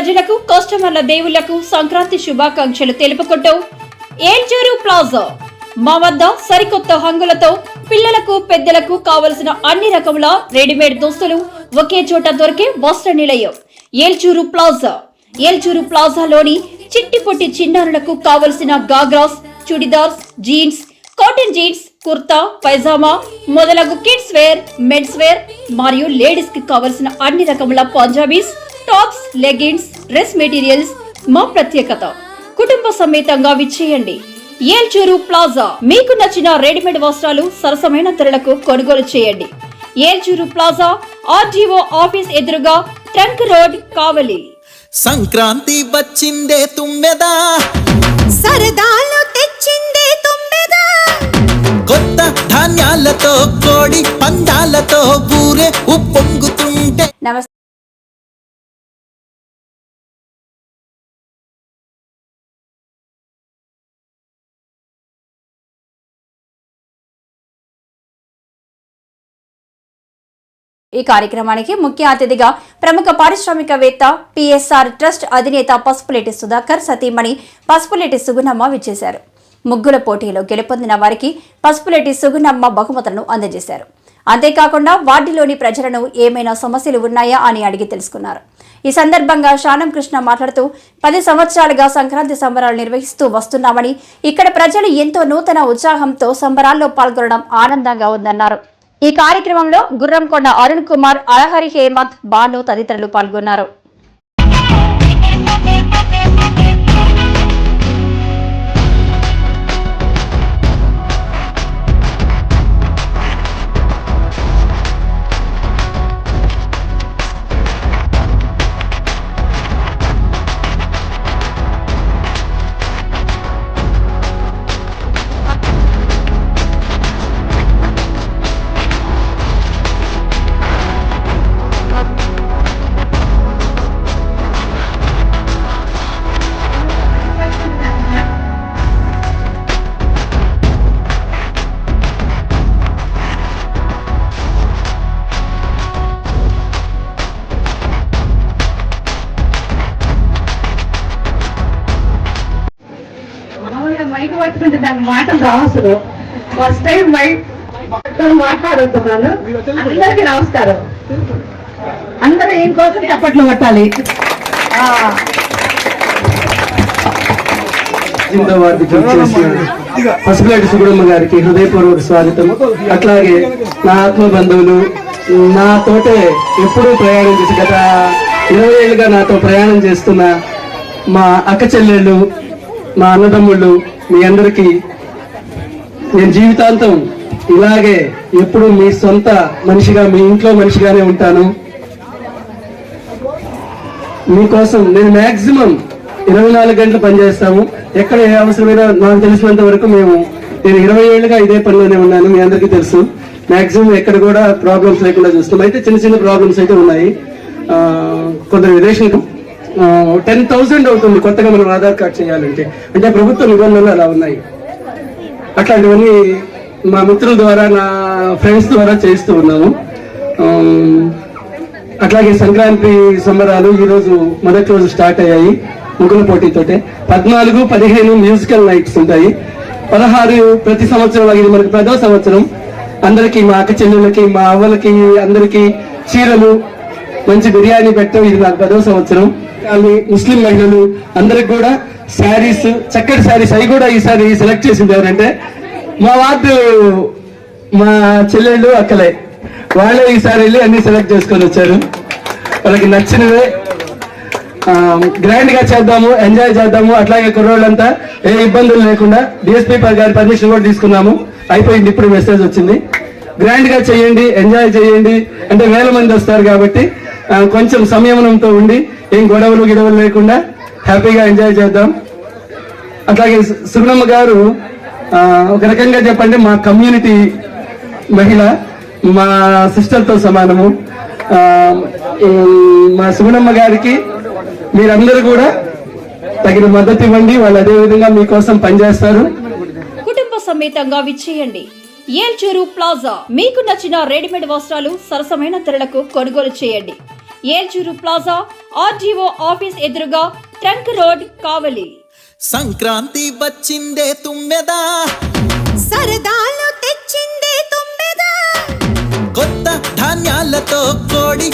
ప్రజలకు కస్టమర్ల దేవుళ్ళకు సంక్రాంతి శుభాకాంక్షలు తెలుపుకుంటూ ఏల్చూరు ప్లాజా. మా వద్ద సరికొత్త హంగులతో పిల్లలకు పెద్దలకు కావలసిన అన్ని రకముల రెడీమేడ్ దుస్తులు ఒకే చోట దొరికే వస్త్ర నిలయం. ఏల్చూరు ప్లాజా. ఏల్చూరు ప్లాజాలోని చిట్టి పొట్టి చిన్నారులకు కావలసిన ghagras churidars jeans cotton jeans kurta pyjama మొదలగు కిడ్స్ వేర్ మెన్స్ వేర్ మరియు లేడీస్కి కావలసిన అన్ని రకముల Punjabis tops leggings dress materials మా ప్రత్యేకత. కుటుంబ సమేతంగా విచ్చేయండి. ఏల్చూరు ప్లాజా. మీకు నచ్చిన రెడీమేడ్ వస్త్రాలు సరసమైన ధరలకు కొనుగోలు చేయండి. ఏల్చూరు ప్లాజా ఆర్జీఓ ఆఫీస్ ఎదురుగా ట్రంక్ రోడ్ కావలి. సంక్రాంతి వచ్చిందే తుమ్మెదా? సరదాలు తెచ్చిందే తుమ్మెదా? కొత్త ధాన్యాలతో కోడి పందాలతో ఊరే ఉప్పొంగుతుంటే. నమస్తే ఈ కార్యక్రమానికి ముఖ్య అతిథిగా ప్రముఖ పారిశ్రామికవేత్త పిఎస్ఆర్ ట్రస్ట్ అధినేత పసుపులేటి సుధాకర్ సతీమణి పసుపులేటి సుగుణమ్మ విచ్చేశారు. ముగ్గుల పోటీలో గెలుపొందిన వారికి పసుపులేటి సుగుణమ్మ బహుమతులను అందజేశారు. అంతేకాకుండా వార్డులోని ప్రజలను ఏమైనా సమస్యలు ఉన్నాయా అని అడిగి తెలుసుకున్నారు. ఈ సందర్భంగా శానం కృష్ణ మాట్లాడుతూ పది సంవత్సరాలుగా సంక్రాంతి సంబరాలు నిర్వహిస్తూ వస్తున్నామని ఇక్కడ ప్రజలు ఎంతో నూతన ఉత్సాహంతో సంబరాల్లో పాల్గొనడం ఆనందంగా ఉందన్నారు. ఈ కార్యక్రమంలో గుర్రంకొండ అరుణ్ కుమార్ అలహరి హేమంత్ బాను తదితరులు పాల్గొన్నారు. పట్టుకుంటే దాని మాటలు రావసరు ఫస్ట్ టైం మైక్ మాట్లాడుతున్నాను. అందరికీ నమస్కారం. అందరూ ఏం కోసం చప్పట్లు కొట్టాలి? వారికి పసుపులేటి గారికి హృదయపూర్వక స్వాగతం. అట్లాగే నా ఆత్మ బంధువులు నాతోటే ఎప్పుడూ ప్రయాణం చేసి గత ఇరవై ఏళ్ళుగా నాతో ప్రయాణం చేస్తున్న మా అక్క చెల్లెళ్ళు మా అన్నదమ్ముళ్ళు మీ అందరికీ నేను జీవితాంతం ఇలాగే ఎప్పుడు మీ సొంత మనిషిగా మీ ఇంట్లో మనిషిగానే ఉంటాను. మీకోసం నేను మ్యాక్సిమం ఇరవై నాలుగు గంటలు పనిచేస్తాము. ఎక్కడ ఏ అవసరమైనా నాకు తెలిసినంత వరకు మేము నేను ఇరవై ఏళ్ళుగా ఇదే పనిలోనే ఉన్నాను మీ అందరికీ తెలుసు. మ్యాక్సిమం ఎక్కడ కూడా ప్రాబ్లమ్స్ లేకుండా చూస్తాం. అయితే చిన్న చిన్న ప్రాబ్లమ్స్ అయితే ఉన్నాయి. కొందరు విదేశీయులు టెన్ థౌసండ్ అవుతుంది కొత్తగా మనం ఆధార్ కార్డ్ చేయాలంటే. అంటే ప్రభుత్వ నిబంధనలు అలా ఉన్నాయి. అట్లాంటివన్నీ మా మిత్రుల ద్వారా నా ఫ్రెండ్స్ ద్వారా చేస్తూ ఉన్నాము. అట్లాగే సంక్రాంతి సంబరాలు ఈరోజు మొదటి రోజు స్టార్ట్ అయ్యాయి ముగ్గుల పోటీతోటే. పద్నాలుగు పదిహేను మ్యూజికల్ నైట్స్ ఉంటాయి. పదహారు ప్రతి సంవత్సరం ఇది మనకి పదో సంవత్సరం. అందరికి మా అక్క చెల్లెళ్ళకి మా అవ్వలకి అందరికి చీరలు మంచి బిర్యానీ పెట్టడం ఇది నాకు పదో సంవత్సరం. కానీ ముస్లిం మహిళలు అందరికి కూడా శారీస్ చక్కటి శారీస్ అవి కూడా ఈసారి సెలెక్ట్ చేసింది ఎవరంటే మా వార్డు మా చెల్లెళ్ళు అక్కలే. వాళ్ళే ఈసారి వెళ్ళి అన్ని సెలెక్ట్ చేసుకొని వచ్చారు. వాళ్ళకి నచ్చినవే. గ్రాండ్గా చేద్దాము ఎంజాయ్ చేద్దాము. అట్లాగే కుర్రోళ్ళంతా ఏ ఇబ్బందులు లేకుండా డిఎస్పీ గారి పర్మిషన్ కూడా తీసుకున్నాము. అయిపోయింది ఇప్పుడు మెసేజ్ వచ్చింది. గ్రాండ్గా చేయండి ఎంజాయ్ చేయండి. అంటే వేల మంది వస్తారు కాబట్టి కొంచెం సంయమనంతో ఉండి ఏం గొడవలు గిడవలు లేకుండా హ్యాపీగా ఎంజాయ్ చేద్దాం. అట్లాగే సుగుణమ్మ గారు ఒక రకంగా చెప్పండి మా కమ్యూనిటీ మహిళ మా సిస్టర్తో సమానము. మా సుగుణమ్మ గారికి మీరందరూ కూడా తగిన మద్దతు ఇవ్వండి. వాళ్ళు అదేవిధంగా మీకోసం పనిచేస్తారు. కుటుంబ సమేతంగా విచ్చేయండి. ఏల్చూరు ప్లాజా. మీకు నచ్చిన రెడీమేడ్ వస్త్రాలు సరసమైన ధరలకు కొనుగోలు చేయండి. ఏల్చూరు ప్లాజా ఆర్డీఓ ఆఫీస్ ఎదురుగా ట్రంక్ రోడ్ కావలి. సంక్రాంతి వచ్చిందే తుమ్మెదా? సరదాలు తెచ్చిందే తుమ్మెదా? కొత్త ధాన్యాలతో కోడి